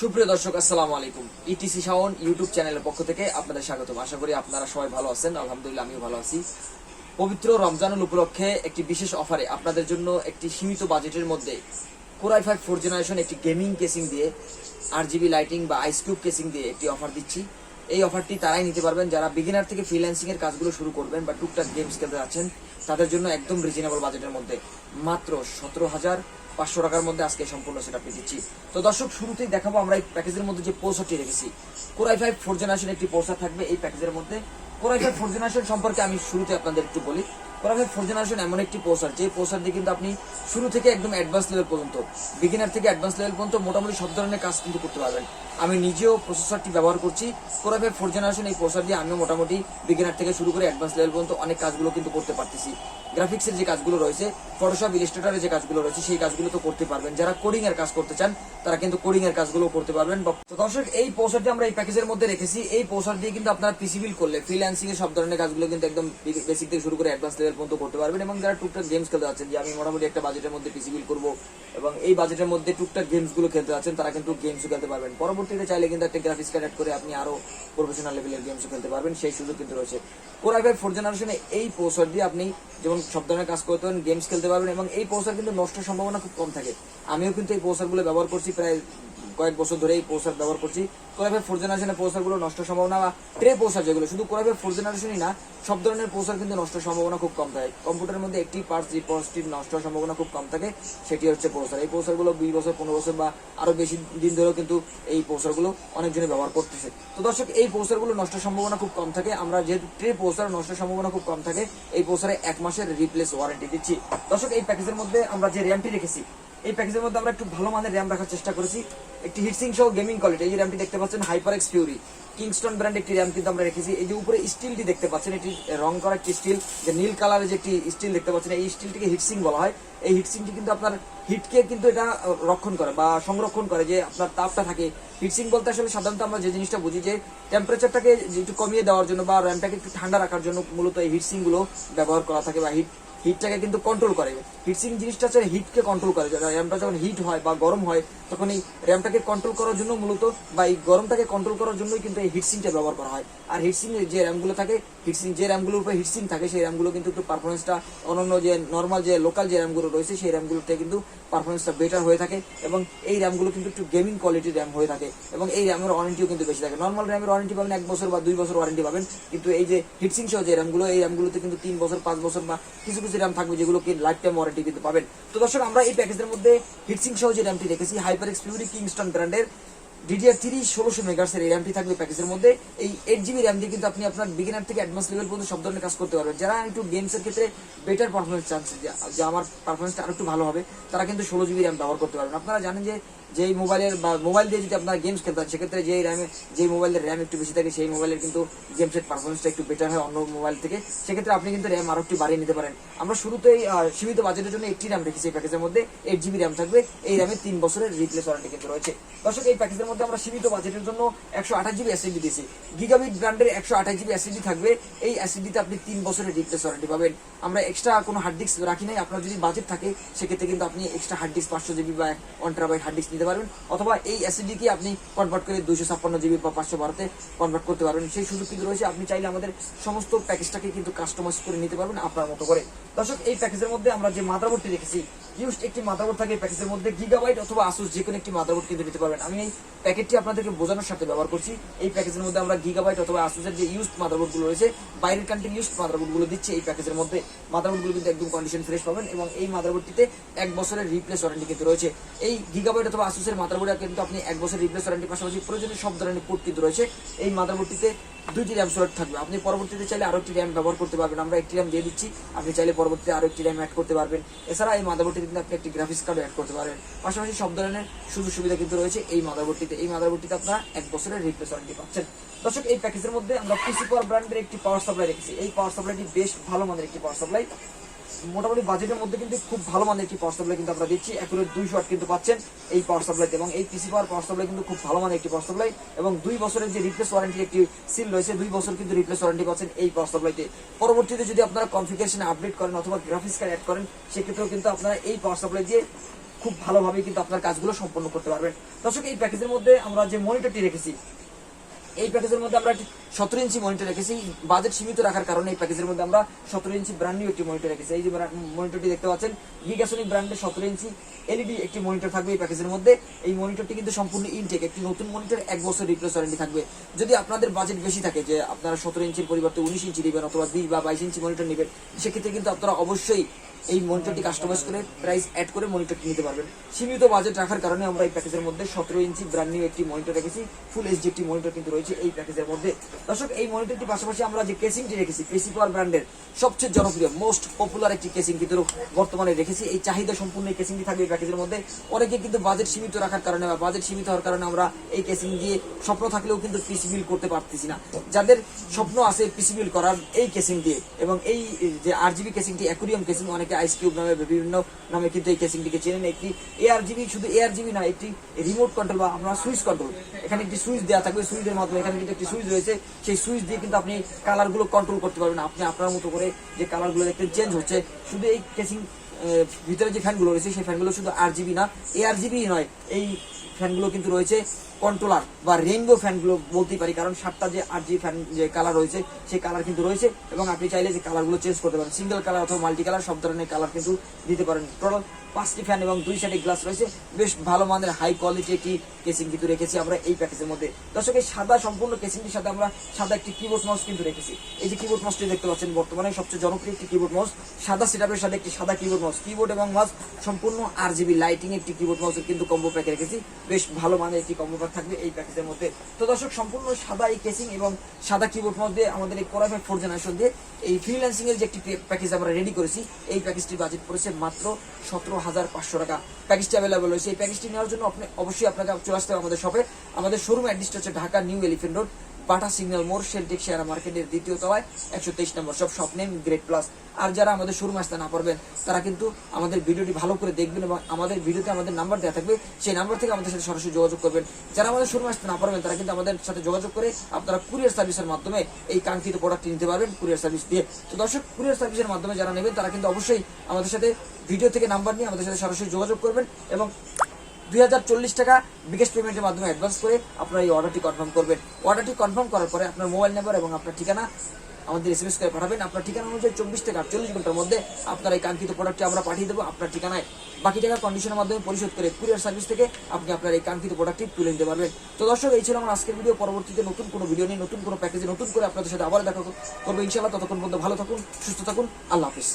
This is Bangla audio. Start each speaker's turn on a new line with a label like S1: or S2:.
S1: সুপ্রিয় দর্শক, আসসালামু আলাইকুম। ইটিসি শাওন ইউটিউব চ্যানেলের পক্ষ থেকে আপনাদের স্বাগত আশা করি আপনারা সবাই ভালো আছেন। আলহামদুলিল্লাহ, আমিও ভালো আছি। পবিত্র রমজানুল উপলক্ষে একটি বিশেষ অফারে আপনাদের জন্য একটি সীমিত বাজেটের মধ্যে core i five four generation একটি গেমিং কেসিং দিয়ে আর জিবি লাইটিং বা আইসকিউব কেসিং দিয়ে একটি অফার দিচ্ছি। এই অফারটি তারাই নিতে পারবেন। যারা বিগিনার থেকে ফ্রিল্যান্সিং এর কাজগুলো শুরু করবেন বা টুকটাক গেমস খেলতে যাচ্ছেন, তাদের জন্য একদম রিজনেবল বাজেটের মধ্যে। মাত্র সতেরো হাজার পাঁচশো টাকার মধ্যে আজকে সম্পূর্ণ সেটা দিচ্ছি। তো দর্শক, শুরুতেই দেখাবো আমরা এই প্যাকেজের মধ্যে যে পোসারটি রেখেছি। কোরাই ফাইভ ফোর জেনারেশন একটি পোসার থাকবে এই প্যাকেজের মধ্যে। কোরাই ফাইভ ফোর জেনারেশন সম্পর্কে আমি শুরুতে আপনাদের একটু বলি। ফাইভ ফোর জেনারেশন এমন একটি পোস্টার যে পোস্টার দিয়ে কিন্তু আপনি শুরু থেকে একদম অ্যাডভান্স লেভেল পর্যন্ত বিগিনার থেকে অ্যাডভান্স লেভেল পর্যন্ত মোটামুটি সব ধরনের কাজ কিন্তু করতে পারবেন। আমি নিজেও প্রসেসরটি ব্যবহার করছি। ফাইভ ফোর জেনারেশন এই পোস্টার দিয়ে আমিও মোটামুটি বিগিনার থেকে শুরু করে অ্যাডভান্স লেভেল পর্যন্ত অনেক কাজগুলো কিন্তু করতে পারতেছি। গ্রাফিক্সের যে কাজগুলো রয়েছে ফটোশপ ইলিস্ট্রেটারের যে কাজগুলো রয়েছে, সেই কাজগুলো তো করতে পারবেন। যারা কোডিং এর কাজ করতে চান, তারা কিন্তু কোডিং এর কাজগুলো করতে পারবেন। দর্শক, এই পোস্টারটি আমরা এই প্যাকেজের মধ্যে রেখেছি। এই পোস্টার দিয়ে কিন্তু আপনারা পিসি বিল করলে ফ্রিল্যান্সিং এর সব ধরনের কাজগুলো কিন্তু একদম বেসিক থেকে শুরু করে অ্যাডভান্স লেভেল পর্যন্ত করতে পারবেন এবং যারা টুকটাক গেমস খেলতে যাচ্ছেন, যে আমি মোটামুটি একটা বাজেটের মধ্যে পিসি বিল করব এবং এই বাজেটের মধ্যে টুকটাক গেমসগুলো খেলতে যাচ্ছেন, তারা কিন্তু গেমসও খেলতে পারবেন। পরবর্তীতে চাইলে কিন্তু একটা গ্রাফিক্স কার্ড করে আপনি আরও প্রফেশনাল লেভেলের গেমসও খেলতে পারবেন, সেই সুযোগ কিন্তু রয়েছে। কোরআই ফাইভ ফোর জেনারেশনে এই পোস্টার দিয়ে আপনি যেমন সব ধরনের কাজ করতে পারেন গেমস খেলতে পারবেন এবং এই পোস্টার কিন্তু নষ্টের সম্ভাবনা খুব কম থাকে। আমিও কিন্তু এই পোস্টারগুলো ব্যবহার করছি, প্রায় কয়েক বছর ধরে এই পোস্টার ব্যবহার করছি। কোরাইফে ফোর জেনারেশনের পোস্টারগুলো নষ্ট সম্ভাবনা বা ট্রে পোস্টার যেগুলো, শুধু কোরাইফে ফোর জেনারেশনই না, সব ধরনের পোস্টার কিন্তু নষ্ট সম্ভাবনা খুব কম থাকে। কম্পিউটারের মধ্যে একটি পার্টস যে পোস্টটি নষ্ট হওয়ার সম্ভাবনা খুব কম থাকে, সেটি হচ্ছে প্রসার এই প্রসারগুলো দুই বছর, পনেরো বছর বা আরও বেশি দিন ধরেও কিন্তু এই প্রসারগুলো গুলো অনেকজনে ব্যবহার করতেছে। তো দর্শক, এই প্রসারগুলো নষ্ট সম্ভাবনা খুব কম থাকে। আমরা যেহেতু ট্রে প্রসার নষ্ট সম্ভাবনা খুব কম থাকে, এই প্রসারে এক মাসের রিপ্লেস ওয়ারেন্টি দিচ্ছি। দর্শক, এই প্যাকেজের মধ্যে আমরা যে র্যামটি রেখেছি এই প্যাকেজের মধ্যে আমরা একটু ভালো মানের র্যাম রাখার চেষ্টা করেছি। একটি হিটসিং সহ গেমিং কোয়ালিটি এই যে র্যামটি দেখতে পাচ্ছেন hyper X fury Kingston brand একটি র্যাম কিন্তু আমরা রেখেছি। এই যে উপরে স্টিলটি দেখতে পাচ্ছেন, এটি রং করা একটি স্টিল যে নীল কালারের যে একটি স্টিল দেখতে পাচ্ছেন, এই স্টিলটিকে হিটসিং বলা হয়। এই হিটসিংটি কিন্তু আপনার হিটকে কিন্তু এটা রক্ষণ করে বা সংরক্ষণ করে যে আপনার তাপটা থাকে। হিটসিং বলতে আসলে সাধারণত আমরা যে জিনিসটা বুঝি যে টেম্পারেচারটাকে একটু কমিয়ে দেওয়ার জন্য বা র্যামটাকে একটু ঠান্ডা রাখার জন্য মূলত এই হিটসিংগুলো ব্যবহার করা থাকে বা হিট হিটটাকে কিন্তু কন্ট্রোল করে। হিটসিং জিনিসটা হচ্ছে হিটকে কন্ট্রোল করে। র্যামটা যখন হিট হয় বা গরম হয়, তখন এই র্যামটাকে কন্ট্রোল করার জন্য মূলত বা এই গরমটাকে কন্ট্রোল করার জন্যই কিন্তু এই হিটসিংটা ব্যবহার করা হয়। আর হিটসিং যে র্যামগুলো থাকে হিটসিং যে র্যামগুলোর উপরে হিটসিং থাকে, সেই র্যামগুলো কিন্তু একটু পারফরমেন্সটা অন্যান্য যে নর্মাল যে লোকাল যে র্যামগুলো রয়েছে, সেই র্যামগুলোতে কিন্তু পারফরমেন্সটা বেটার হয়ে থাকে এবং এই র্যামগুলো কিন্তু একটু গেমিং কোয়ালিটির র্যাম হয়ে থাকে এবং এই র্যামের ওয়ারেন্টিও কিন্তু বেশি থাকে। নর্মাল র্যামের ওয়ারেন্টি পাবেন এক বছর বা দুই বছর ওয়ারেন্টি পাবেন। কিন্তু এই যে হিটসিং সহ যে র্যামগুলো এই র্যামগুলোতে কিন্তু তিন বছর, পাঁচ বছর বা কিছু কিছু র্যাম থাকবে যেগুলো কি লাইফ টাইম ওয়ারেন্টি কিন্তু পাবেন। তো দর্শক, আমরা এই প্যাকেজের মধ্যে হিটসিং সহ যে র্যামটি রেখেছি হাইপার এক্স পিউরি কিংস্টন ব্র্যান্ডের ডিডিআর তিরিশ, ষোলোশো মেগার্সের এই র্যামটি থাকবে প্যাকেজের মধ্যে। এই এইট জিবি র্যাম দিয়ে কিন্তু আপনি আপনার বিগিনার থেকে অ্যাডভান্স লেভেল পর্যন্ত সব ধরনের কাজ করতে পারবেন। যারা একটু গেমসের ক্ষেত্রে বেটার পারফরমেন্স চাচ্ছে যে আমার পারফরমেন্সটা আরও ভালো হবে, তারা কিন্তু ষোলো জিবি র্যাম ব্যবহার করতে পারবেন। আপনারা জানেন যে, যেই মোবাইলের বা মোবাইল দিয়ে যদি আপনারা গেমস খেলতে সেক্ষেত্রে যেই র্যামে যেই মোবাইলের র্যাম একটু বেশি থাকে, সেই মোবাইলের কিন্তু গেমসের পারফরমেন্সটা একটু বেটার হয় অন্য মোবাইল থেকে। সেক্ষেত্রে আপনি কিন্তু র্যাম আরও একটু বাড়িয়ে নিতে পারেন। আমরা শুরুতেই সীমিত বাজেটের জন্য একটি র্যাম রেখেছি এই প্যাকেজের মধ্যে। এইট জিবি র্যাম থাকবে। এই র্যামে তিন বছরের রিপ্লেস ওয়ারেন্টি কিন্তু রয়েছে। দর্শক, এই প্যাকেজের মধ্যে আমরা সীমিত বাজেটের জন্য একশো আঠাশ জিবি এসএসডি দিয়েছি। গিগাবিট ব্র্যান্ডের একশো আঠাশ জিবি এসএসডি থাকবে। এই এসএসডিতে আপনি তিন বছরের রিপ্লেস ওয়ারেন্টি পাবেন। আমরা এক্সট্রা কোনো হার্ড ডিস্ক রাখি নাই। আপনার যদি বাজেট থাকে, সেক্ষেত্রে কিন্তু আপনি এক্সট্রা হার্ড ডিস্ক পাঁচশো জিবি বা ওয়ান টেরাবাইট হার্ড ডিস্ক নিতে পারবেন। অথবা এই এসএসডি কে আপনি কনভার্ট করে দুইশো ছাপ্পান্ন জিবি বা পাঁচশো বারোতে কনভার্ট করতে পারবেন। সেই সুযোগ কিন্তু রয়েছে। আপনি চাইলে আমাদের সমস্ত প্যাকেজটাকে কিন্তু কাস্টমাইজ করে নিতে পারবেন আপনার মতো করে। দর্শক, এই প্যাকেজের মধ্যে আমরা যে মাদারবোর্ডটি রেখেছি ইউজ একটি মাদারবোর্ড থাকে। প্যাকেজের মধ্যে গিগাবাইট অথবা আসুস যে কোনো একটি মাদারবোর্ড কিন্তু নিতে পারবেন। আমি প্যাকেটটি আপনাদেরকে বোঝানোর সাথে ব্যবহার করছি। এই প্যাকেজের মধ্যে আমরা গিগাবাইট অথবা আসুসের যে ইউজ মাদারবোর্ডগুলো রয়েছে, বাইরের কান্ট্রি ইউজ মাদারবোর্ডগুলো দিচ্ছে এই প্যাকেজের মধ্যে। মাদারবোর্ডগুলো কিন্তু একদম কন্ডিশন ফ্রেশ পাবেন এবং এই মাদারবোর্ডটিতে এক বছরের রিপ্লেস ওয়ারেন্টি কিন্তু রয়েছে। এই গিগাবাইট অথবা আসুসের মাদারবোর্ডে কিন্তু আপনি এক বছর রিপ্লেস ওয়ারেন্টি পাশাপাশি প্রয়োজনীয় সব ধরনের পোর্ট কিন্তু রয়েছে। এই মাদারবোর্ডটিতে দুইটি র্যাম স্লট থাকবে। আপনি পরবর্তীতে চাইলে আরও একটি র্যাম ব্যবহার করতে পারবেন। আমরা একটি র্যাম দিয়ে দিচ্ছি। আপনি চাইলে পরবর্তীতে আরও একটি র্যাম অ্যাড করতে পারবেন। এছাড়া এই মাদারবোর্ডটিতে কিন্তু আপনি একটি গ্রাফিক্স কার্ড অ্যাড করতে পারবেন। পাশাপাশি সব ধরনের সুযোগ সুবিধা কিন্তু রয়েছে এই মাদারবোর্ডটিতে এই মাদারবোর্ডটিতে আপনার এক বছরের রিপ্লেস ওয়ারেন্টি পাচ্ছেন। দর্শক, এই প্যাকেজের মধ্যে আমরা পিসি পাওয়ার ব্র্যান্ডের একটি পাওয়ার সাপ্লাই রেখেছি এই পাওয়ার সাপ্লাইটি বেশ ভালো মানের একটি পাওয়ার সাপ্লাই মোটামুটি বাজেটের মধ্যে কিন্তু খুব ভালো মানের একটি পাওয়ার সাপ্লাই কিন্তু আমরা দিচ্ছি। একুরেট দুই শট কিন্তু পাচ্ছেন এই পাওয়ার সাপ্লাইতে এবং এই পিসি পাওয়ার পাওয়ার সাপ্লাই কিন্তু খুব ভালো মানের একটি পাওয়ার সাপ্লাই এবং দুই বছরের যে রিপ্লেস ওয়ারেন্টি একটি সিল রয়েছে, দুই বছর কিন্তু রিপ্লেস ওয়ারেন্টি পাচ্ছেন এই পাওয়ার সাপ্লাইতে পরবর্তীতে যদি আপনারা কনফিগারেশন আপডেট করেন অথবা গ্রাফিক্স কার্ড অ্যাড করেন, সেক্ষেত্রেও কিন্তু আপনারা এই পাওয়ার সাপ্লাই দিয়ে খুব ভালোভাবে কিন্তু আপনার কাজগুলো সম্পন্ন করতে পারবেন। দর্শক, এই প্যাকেজের মধ্যে আমরা যে মনিটরটি রেখেছি এই প্যাকেজের মধ্যে আমরা সতেরো ইঞ্চি মনিটর রেখেছি। বাজেট সীমিত রাখার কারণে এই প্যাকেজের মধ্যে আমরা সতেরো ইঞ্চি ব্র্যান্ড নিউ একটি মনিটর রেখেছি। এই যে মনিটরটি দেখতে পাচ্ছেন গিগাসনিক ব্র্যান্ডের সতেরো ইঞ্চি এলইডি একটি মনিটর থাকবে এই প্যাকেজের মধ্যে। এই মনিটরটি কিন্তু সম্পূর্ণ ইনটেক একটি নতুন মনিটর এক বছর রিপ্লেস ওয়ারেন্টি থাকবে। যদি আপনাদের বাজেট বেশি থাকে যে আপনারা সতেরো ইঞ্চির পরিবর্তে উনিশ ইঞ্চি নেবেন অথবা বিশ বা বাইশ ইঞ্চি মনিটর নেবেন, সেক্ষেত্রে কিন্তু আপনারা অবশ্যই এই মনিটরটি কাস্টমাইজ করে প্রাইস অ্যাড করে মনিটরটি নিতে পারবেন। সীমিত বাজেট রাখার কারণে আমরা এই প্যাকেজের মধ্যে সতেরো ইঞ্চি ব্র্যান্ড নিউ একটি মনিটর রেখেছি ফুল এইচডি একটি মনিটর কিন্তু রয়েছে এই প্যাকেজের মধ্যে। দর্শক, এই মনিটরটির পাশাপাশি আমরা যে কেসিংটি রেখেছি পেসি পাওয়ার ব্র্যান্ডের সবচেয়ে জনপ্রিয় মোস্ট পপুলার একটি কেসিং কিন্তু বর্তমানে রেখেছি। এই চাহিদা সম্পূর্ণ এই কেসিংটি থাকবে এই প্যাকেজের মধ্যে। অনেকে কিন্তু বাজেট সীমিত রাখার কারণে বা বাজেট সীমিত হওয়ার কারণে আমরা এই কেসিং দিয়ে স্বপ্ন থাকলেও কিন্তু পিসি বিল করতে পারতেছি না। যাদের স্বপ্ন আছে পিসি বিল করার এই কেসিং দিয়ে এবং এই যে আর জিবি কেসিংটি অ্যাকুরিয়াম কেসিং অনেকে আইস কিউব নামে বিভিন্ন নামে কিন্তু এই কেসিংটিকে চেনেন। একটি এআর জিবি শুধু এআর জিবি না, একটি রিমোট কন্ট্রোল বা আমরা সুইচ কন্ট্রোল এখানে একটি সুইচ দেওয়া থাকবে সুইচের মাধ্যমে এখানে কিন্তু একটি সুইচ রয়েছে। সেই সুইচ দিয়ে কিন্তু আপনি কালারগুলো কন্ট্রোল করতে পারবেন। আপনি আপনার মতো করে যে কালারগুলো দেখতে চেঞ্জ হচ্ছে, শুধু এই কেসিং ভিতরে যে ফ্যানগুলো রয়েছে, সেই ফ্যানগুলো শুধু আর জিবি না এ আর জিবি নয়, এই ফ্যানগুলো কিন্তু রয়েছে। কন্ট্রোলার বা রেইনবো ফ্যানগুলো বলতেই পারি, কারণ সাতটা যে আর জি ফ্যান যে কালার রয়েছে, সেই কালার কিন্তু রয়েছে এবং আপনি চাইলে যে কালারগুলো চেঞ্জ করতে পারেন। সিঙ্গেল কালার অথবা মাল্টি কালার সব ধরনের কালার কিন্তু দিতে পারেন। টোটাল পাঁচটি ফ্যান এবং দুই সাইডে গ্লাস রয়েছে। বেশ ভালো মানের হাই কোয়ালিটি একটি কেসিং কিন্তু রেখেছি আমরা এই প্যাকেজের মধ্যে। দর্শক, এই সাদা সম্পূর্ণ কেসিংটির সাথে আমরা সাদা একটি কিবোর্ড মাউস কিন্তু রেখেছি। এই যে কিবোর্ড মাউসটি দেখতে পাচ্ছেন, বর্তমানে সবচেয়ে জনপ্রিয় একটি কিবোর্ড মাউস সাদা সেটআপের সাথে একটি সাদা কিবোর্ড মাউস কিবোর্ড এবং মাউস সম্পূর্ণ আর জিবি লাইটিং একটি কিবোর্ড মাউসের কিন্তু কম্বো প্যাকে রেখেছি। বেশ ভালো মানের একটি কম্বো প্যাক থাকবে এই প্যাকেজের মধ্যে। তো দর্শক, সম্পূর্ণ সাদা এই কেসিং এবং সাদা কিবোর্ড মধ্যে আমাদের এই কোরাফাই ফোর জেনারেশন দিয়ে এই ফ্রিল্যান্সিং এর যে একটি প্যাকেজ আমরা রেডি করেছি, এই প্যাকেজটির বাজেট পড়েছে মাত্র সতেরো হাজার পাঁচশো টাকা। প্যাকেজটি অ্যাভেলেবল রয়েছে। এই প্যাকেজটি নেওয়ার জন্য আপনি অবশ্যই আপনাকে চলে আসতে হবে আমাদের শপে আমাদের শোরুম অ্যাড্রেসটা হচ্ছে Dhaka new elephant road Bata signal মোড় শেলটেক শেয়ার মার্কেটের দ্বিতীয় তলায় একশো তেইশ নম্বর সব শপ নেম গ্রেট প্লাস আর যারা আমাদের শোরুম আসতে না পারবেন, তারা কিন্তু আমাদের ভিডিওটি ভালো করে দেখবেন এবং আমাদের ভিডিওতে আমাদের নাম্বার দেওয়া থাকবে, সেই নাম্বার থেকে আমাদের সাথে সরাসরি যোগাযোগ করবেন। যারা আমাদের শোরুম আসতে না পারবেন, তারা কিন্তু আমাদের সাথে যোগাযোগ করে আপনারা কুরিয়ার সার্ভিসের মাধ্যমে এই কাঙ্ক্ষিত প্রোডাক্টটি নিতে পারবেন কুরিয়ার সার্ভিস দিয়ে। তো দর্শক কুরিয়ার সার্ভিসের মাধ্যমে যারা নেবেন, তারা কিন্তু অবশ্যই আমাদের সাথে ভিডিও থেকে নাম্বার নিয়ে আমাদের সাথে সরাসরি যোগাযোগ করবেন এবং দুই হাজার চল্লিশ টাকা বিকাশ পেমেন্টের মাধ্যমে অ্যাডভান্স করে আপনার এই অর্ডারটি কনফার্ম করবেন। অর্ডারটি কনফার্ম করার পরে আপনার মোবাইল নাম্বার এবং আপনার ঠিকানা আমাদের এসএমএস করে পাঠাবেন। আপনার ঠিকানা অনুযায়ী চব্বিশ থেকে আটচল্লিশ ঘণ্টার মধ্যে আপনার এই কাঙ্ক্ষিত প্রোডাক্টটি আমরা পাঠিয়ে দেবো আপনার ঠিকানায়। বাকি টাকা কন্ডিশনের মাধ্যমে পরিশোধ করে কুরিয়ার সার্ভিস থেকে আপনি আপনার এই কাঙ্ক্ষিত প্রোডাক্টটি তুলে নিতে পারবেন। তো দর্শক, এই ছিল আমার আজকের ভিডিও পরবর্তীতে নতুন কোনো ভিডিও নিয়ে, নতুন কোনো প্যাকেজে নতুন করে আপনাদের সাথে আবার দেখা করব। ইনশাআল্লাহ ততক্ষণ পর্যন্ত ভালো থাকুন, সুস্থ থাকুন। আল্লাহ হাফিজ।